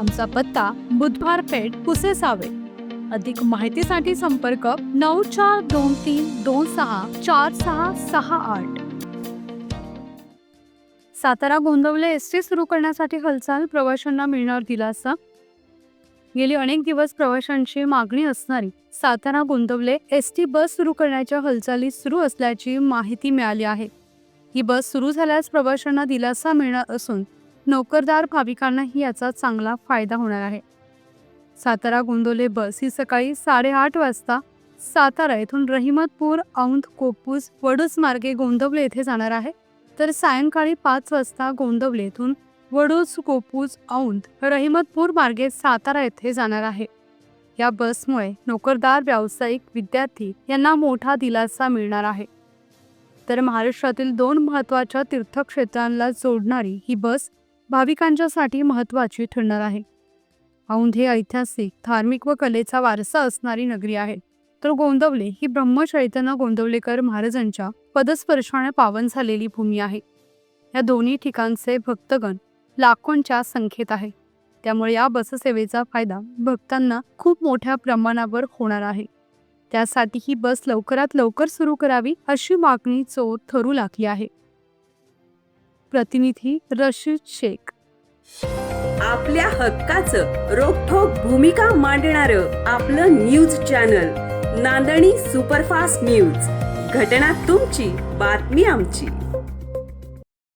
आमचा पत्ता बुधवार पेठ पुसेसावे अधिक माहितीसाठी संपर्क नऊ चार दोन तीन दोन सहा चार सहा सहा आठ. सातारा गोंदवले एस टी सुरू करण्यासाठी हालचाल प्रवाशांना मिळणार दिलासा? गेली अनेक दिवस प्रवाशांची मागणी असणारी Satara Gondavale S T bus सुरू करण्याच्या हालचाली सुरू असल्याची माहिती मिळाली आहे. ही बस सुरू झाल्यास प्रवाशांना दिलासा मिळणार असून नोकरदार भाविकांनाही याचा चांगला फायदा होणार आहे. सातारा गोंदोले बस ही सकाळी साडेआठ वाजता सातारा येथून रहिमतपूर औंध कोपूस वडूस मार्गे गोंदवले येथे जाणार आहे. तर सायंकाळी पाच वाजता गोंदवले येथून वडूस कोपूस औंध रहिमतपूर मार्गे सातारा येथे जाणार आहे. या बसमुळे नोकरदार व्यावसायिक विद्यार्थी यांना मोठा दिलासा मिळणार आहे. तर महाराष्ट्रातील दोन महत्त्वाच्या तीर्थक्षेत्रांना जोडणारी ही बस भाविकांच्यासाठी महत्त्वाची ठरणार आहे. औंध हे ऐतिहासिक धार्मिक व कलेचा वारसा असणारी नगरी आहे. तर गोंदवले ही ब्रह्मचैतन्य गोंदवलेकर महाराजांच्या पदस्पर्शाने पावन झालेली भूमी आहे. या दोन्ही ठिकाणचे भक्तगण लाखोंच्या संख्येत आहे. त्यामुळे या बससेवेचा फायदा भक्तांना खूप मोठ्या प्रमाणावर होणार आहे. त्यासाठी ही बस लवकरात लवकर सुरू करावी अशी मागणी चोर ठरू लागली आहे. प्रतिनिधी रशीद शेख. आपल्या हक्काचं रोखोक भूमिका मांडणार आपलं न्यूज चॅनल नांदणी सुपरफास्ट न्यूज. घटना तुमची बातमी आमची.